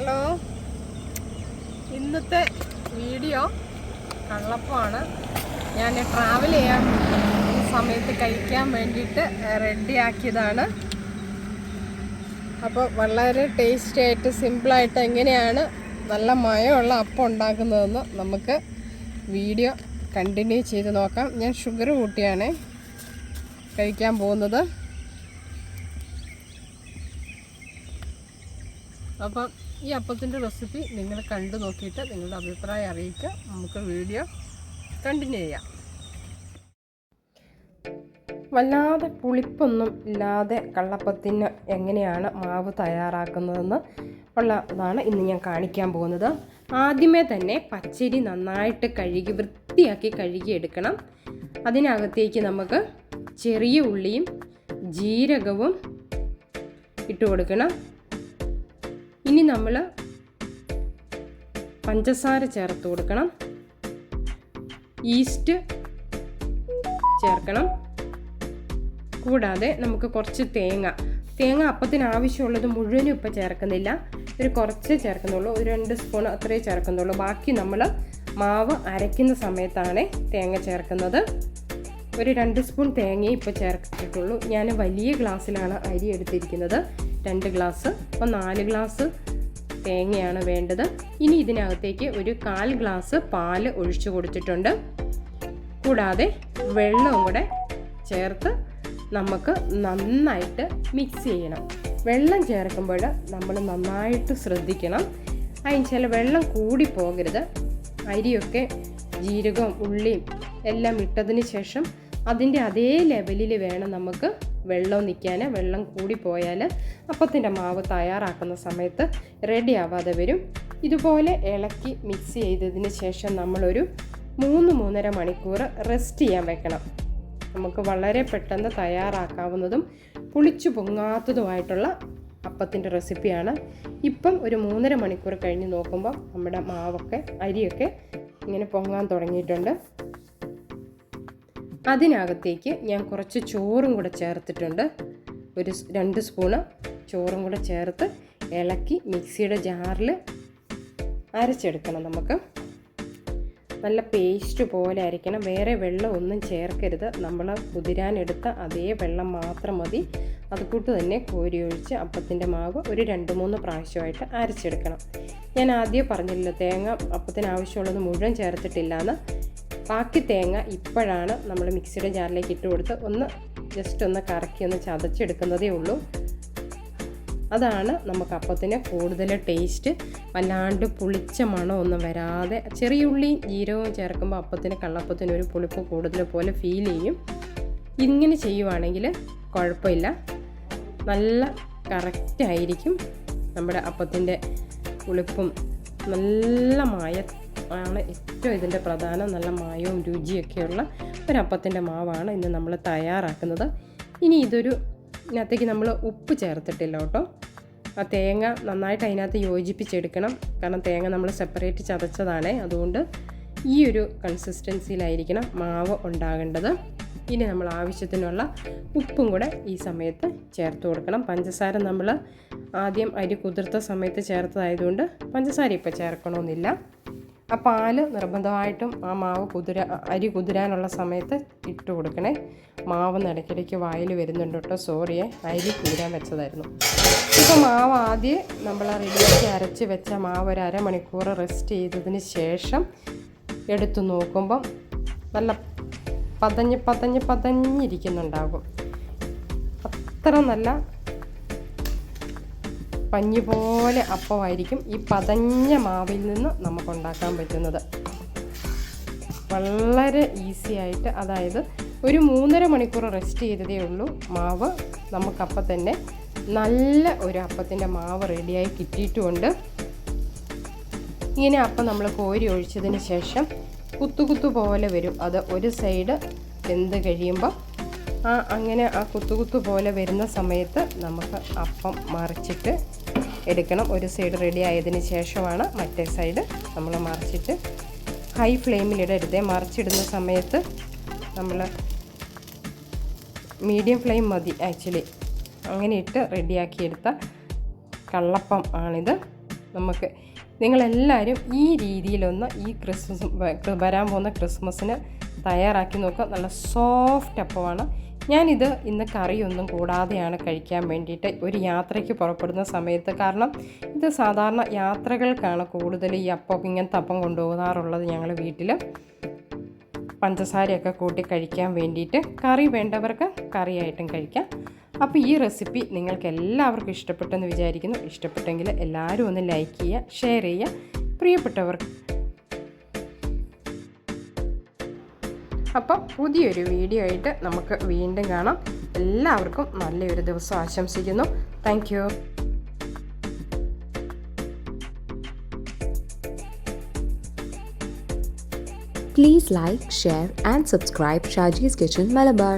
Hello. ഇന്നത്തെ video കള്ളപ്പമാണ്. ഞാൻ travel ചെയ്യാൻ സമയത്ത് കഴിക്കാൻ വേണ്ടിയിട്ട് റെഡിയാക്കിയതാണ് അപ്പോൾ വളരെ ടേസ്റ്റി ആയിട്ട് സിമ്പിളായിട്ട് എങ്ങനെയാണ് നല്ല മയമുള്ള അപ്പം ഉണ്ടാക്കുന്നതെന്ന് നമുക്ക് വീഡിയോ കണ്ടിന്യൂ ചെയ്ത് നോക്കാം. ഞാൻ ഷുഗർ കൂട്ടിയാണ് കഴിക്കാൻ പോകുന്നത്. അപ്പം ഈ അപ്പത്തിന്റെ റെസിപ്പി നിങ്ങൾ കണ്ടു നോക്കിയിട്ട് നിങ്ങളുടെ അഭിപ്രായം അറിയിക്കുക. നമുക്ക് വീഡിയോ കണ്ടിന്യൂ ചെയ്യാം. വല്ലാതെ പുളിപ്പൊന്നും ഇല്ലാതെ കള്ളപ്പത്തിന് എങ്ങനെയാണ് മാവ് തയ്യാറാക്കുന്നതെന്ന് ഉള്ളതാണ് ഇന്ന് ഞാൻ കാണിക്കാൻ പോകുന്നത്. ആദ്യമേ തന്നെ പച്ചരി നന്നായിട്ട് കഴുകി വൃത്തിയാക്കി കഴുകി എടുക്കണം അതിനകത്തേക്ക് നമുക്ക് ചെറിയ ഉള്ളിയും ജീരകവും ഇട്ട് കൊടുക്കണം. ഇനി നമ്മൾ പഞ്ചസാര ചേർത്ത് കൊടുക്കണം. ഈസ്റ്റ് ചേർക്കണം. കൂടാതെ നമുക്ക് കുറച്ച് തേങ്ങ. തേങ്ങ അപ്പത്തിന് ആവശ്യമുള്ളത് മുഴുവനും ഇപ്പം ചേർക്കുന്നില്ല. ഒരു കുറച്ച് ചേർക്കുന്നുള്ളൂ. ഒരു രണ്ട് സ്പൂൺ അത്രേ ചേർക്കുന്നുള്ളൂ. ബാക്കി നമ്മൾ മാവ് അരയ്ക്കുന്ന സമയത്താണ് തേങ്ങ ചേർക്കുന്നത്. ഒരു രണ്ട് സ്പൂൺ തേങ്ങയും ഇപ്പോൾ ചേർത്തിട്ടുള്ളൂ. ഞാൻ വലിയ ഗ്ലാസ്സിലാണ് അരി എടുത്തിരിക്കുന്നത്. രണ്ട് ഗ്ലാസ് അപ്പോൾ നാല് ഗ്ലാസ് തേങ്ങയാണ് വേണ്ടത്. ഇനി ഇതിനകത്തേക്ക് ഒരു കാൽ ഗ്ലാസ് പാൽ ഒഴിച്ചു കൊടുത്തിട്ടുണ്ട്. കൂടാതെ വെള്ളവും കൂടെ ചേർത്ത് നമുക്ക് നന്നായിട്ട് മിക്സ് ചെയ്യണം. വെള്ളം ചേർക്കുമ്പോൾ നമ്മൾ നന്നായിട്ട് ശ്രദ്ധിക്കണം. അതിന് ചില വെള്ളം കൂടി പോകരുത്. അരിയൊക്കെ ജീരകവും ഉള്ളിയും എല്ലാം ഇട്ടതിന് ശേഷം അതിന്റെ അതേ ലെവലിൽ വേണം നമുക്ക് വെള്ളം നിൽക്കാൻ വെള്ളം കൂടിപ്പോയാൽ പോയാൽ അപ്പത്തിന്റെ മാവ് തയ്യാറാക്കുന്ന സമയത്ത് റെഡി ആവാതെ വരും. ഇതുപോലെ ഇളക്കി മിക്സ് ചെയ്തതിന് ശേഷം നമ്മളൊരു മൂന്ന് മൂന്നര മണിക്കൂർ റെസ്റ്റ് ചെയ്യാൻ വെക്കണം. നമുക്ക് വളരെ പെട്ടെന്ന് തയ്യാറാക്കാവുന്നതും പുളിച്ചു പൊങ്ങാത്തതുമായിട്ടുള്ള അപ്പത്തിന്റെ റെസിപ്പിയാണ്. ഇപ്പം ഒരു മൂന്നര മണിക്കൂർ കഴിഞ്ഞ് നോക്കുമ്പോൾ നമ്മുടെ മാവൊക്കെ അരിയൊക്കെ ഇങ്ങനെ പൊങ്ങാൻ തുടങ്ങിയിട്ടുണ്ട്. അതിനകത്തേക്ക് ഞാൻ കുറച്ച് ചോറും കൂടെ ചേർത്തിട്ടുണ്ട്. ഒരു രണ്ട് സ്പൂണ് ചോറും കൂടെ ചേർത്ത് ഇളക്കി മിക്സിയുടെ ജാറിൽ അരച്ചെടുക്കണം നമുക്ക്. നല്ല പേസ്റ്റ് പോലെ അരയ്ക്കണം. വേറെ വെള്ളം ഒന്നും ചേർക്കരുത്. നമ്മൾ കുതിരാനെടുത്ത അതേ വെള്ളം മാത്രം മതി. അതുകൂട്ട് തന്നെ കോരി ഒഴിച്ച് അപ്പത്തിന്റെ മാവ് ഒരു രണ്ട് മൂന്ന് പ്രാവശ്യമായിട്ട് അരച്ചെടുക്കണം. ഞാൻ ആദ്യം പറഞ്ഞില്ല തേങ്ങ അപ്പത്തിന് ആവശ്യമുള്ളത് മുഴുവൻ ചേർത്തിട്ടില്ല എന്ന് ബാക്കി തേങ്ങ ഇപ്പോഴാണ് നമ്മൾ മിക്സിയുടെ ജാറിലേക്ക് ഇട്ട് കൊടുത്ത് ഒന്ന് ജസ്റ്റ് ഒന്ന് കറക്കി ഒന്ന് ചതച്ചെടുക്കുന്നതേ ഉള്ളൂ. അതാണ് നമുക്ക് അപ്പത്തിന് കൂടുതൽ ടേസ്റ്റ് വല്ലാണ്ട് പുളിച്ച മണമൊന്നും വരാതെ ചെറിയ ഉള്ളിയും ജീരകവും ചേർക്കുമ്പോൾ അപ്പത്തിന് കള്ളപ്പത്തിന് ഒരു പുളിപ്പ് കൂടുതൽ പോലെ ഫീൽ ചെയ്യും. ഇങ്ങനെ ചെയ്യുവാണെങ്കിൽ കുഴപ്പമില്ല. നല്ല കറക്റ്റായിരിക്കും നമ്മുടെ അപ്പത്തിന്റെ പുളിപ്പും. നല്ല മായ ആണ് ഏറ്റവും ഇതിന്റെ പ്രധാനം. നല്ല മായവും രുചിയൊക്കെയുള്ള ഒരപ്പത്തിന്റെ മാവാണ് ഇന്ന് നമ്മൾ തയ്യാറാക്കുന്നത്. ഇനി ഇതൊരു ഇതിനകത്തേക്ക് നമ്മൾ ഉപ്പ് ചേർത്തിട്ടില്ല കേട്ടോ. ആ തേങ്ങ നന്നായിട്ട് അതിനകത്ത് യോജിപ്പിച്ചെടുക്കണം. കാരണം തേങ്ങ നമ്മൾ സെപ്പറേറ്റ് ചതച്ചതാണ്. അതുകൊണ്ട് ഈ ഒരു കൺസിസ്റ്റൻസിയിലായിരിക്കണം മാവ് ഉണ്ടാകേണ്ടത്. ഇനി നമ്മൾ ആവശ്യത്തിനുള്ള ഉപ്പും കൂടെ ഈ സമയത്ത് ചേർത്ത് കൊടുക്കണം. പഞ്ചസാര നമ്മൾ ആദ്യം അരി കുതിർത്ത സമയത്ത് ചേർത്തതായതുകൊണ്ട് പഞ്ചസാര ഇപ്പോൾ ചേർക്കണമെന്നില്ല. ആ പാൽ നിർബന്ധമായിട്ടും ആ മാവ് കുതിര അരി കുതിരാനുള്ള സമയത്ത് ഇട്ട് കൊടുക്കണേ. മാവ് ഇടയ്ക്കിടയ്ക്ക് വായിൽ വരുന്നുണ്ട് കേട്ടോ. സോറിയെ അരി കുതിരാൻ വെച്ചതായിരുന്നു. ഇപ്പോൾ മാവ് ആദ്യം നമ്മൾ റെഡിയാക്കി അരച്ച് വെച്ച മാവ് ഒരു അരമണിക്കൂർ റെസ്റ്റ് ചെയ്തതിന് ശേഷം എടുത്തു നോക്കുമ്പം നല്ല പതഞ്ഞ് പതഞ്ഞ് പതഞ്ഞിരിക്കുന്നുണ്ടാകും. അത്ര നല്ല പഞ്ഞി പോലെ അപ്പമായിരിക്കും ഈ പതഞ്ഞ മാവിൽ നിന്ന് നമുക്കുണ്ടാക്കാൻ പറ്റുന്നത്. വളരെ ഈസി ആയിട്ട് അതായത് ഒരു മൂന്നര മണിക്കൂർ റെസ്റ്റ് ചെയ്തതേ ഉള്ളൂ. മാവ് നമുക്കപ്പം തന്നെ നല്ല ഒരു അപ്പത്തിന്റെ മാവ് റെഡിയായി കിട്ടിയിട്ടുമുണ്ട് ഇങ്ങനെ അപ്പം നമ്മൾ കോരി ഒഴിച്ചതിന് ശേഷം കുത്തുകുത്തു കുത്തു പോലെ വരും. അത് ഒരു സൈഡ് വെന്ത് കഴിയുമ്പോൾ ആ അങ്ങനെ ആ കുത്തു കുത്തു പോലെ വരുന്ന സമയത്ത് നമുക്ക് അപ്പം മറിച്ചിട്ട് എടുക്കണം. ഒരു സൈഡ് റെഡി ആയതിന് ശേഷമാണ് മറ്റേ സൈഡ് നമ്മൾ മറിച്ചിട്ട് ഹൈ ഫ്ലെയിമിലിടരുത് മറിച്ചിടുന്ന സമയത്ത് നമ്മൾ മീഡിയം ഫ്ലെയിം മതി ആക്ച്വലി അങ്ങനെ ഇട്ട് റെഡിയാക്കിയെടുത്ത കള്ളപ്പം ആണിത്. നമുക്ക് നിങ്ങളെല്ലാവരും ഈ രീതിയിലൊന്ന് ഈ ക്രിസ്മസ് വരാൻ പോകുന്ന ക്രിസ്മസിന് തയ്യാറാക്കി നോക്കുക. നല്ല സോഫ്റ്റ് അപ്പമാണ്. ഞാനിത് ഇന്ന് കറിയൊന്നും കൂടാതെയാണ് കഴിക്കാൻ വേണ്ടിയിട്ട് ഒരു യാത്രയ്ക്ക് പുറപ്പെടുന്ന സമയത്ത്. കാരണം ഇത് സാധാരണ യാത്രകൾക്കാണ് കൂടുതൽ ഈ അപ്പം ഇങ്ങനത്തെ അപ്പം കൊണ്ടുപോകാറുള്ളത് ഞങ്ങൾ വീട്ടിൽ പഞ്ചസാരയൊക്കെ കൂട്ടി കഴിക്കാൻ വേണ്ടിയിട്ട് കറി വേണ്ടവർക്ക് കറിയായിട്ടും കഴിക്കാം. അപ്പോൾ ഈ റെസിപ്പി നിങ്ങൾക്ക് എല്ലാവർക്കും ഇഷ്ടപ്പെട്ടെന്ന് വിചാരിക്കുന്നു. ഇഷ്ടപ്പെട്ടെങ്കിൽ എല്ലാവരും ഒന്ന് ലൈക്ക് ചെയ്യുക ഷെയർ ചെയ്യുക. പ്രിയപ്പെട്ടവർക്ക് അപ്പം പുതിയൊരു വീഡിയോ ആയിട്ട് നമുക്ക് വീണ്ടും കാണാം. എല്ലാവർക്കും നല്ലൊരു ദിവസം ആശംസിക്കുന്നു. Thank Please like, share, and subscribe Shaji's Kitchen Malabar.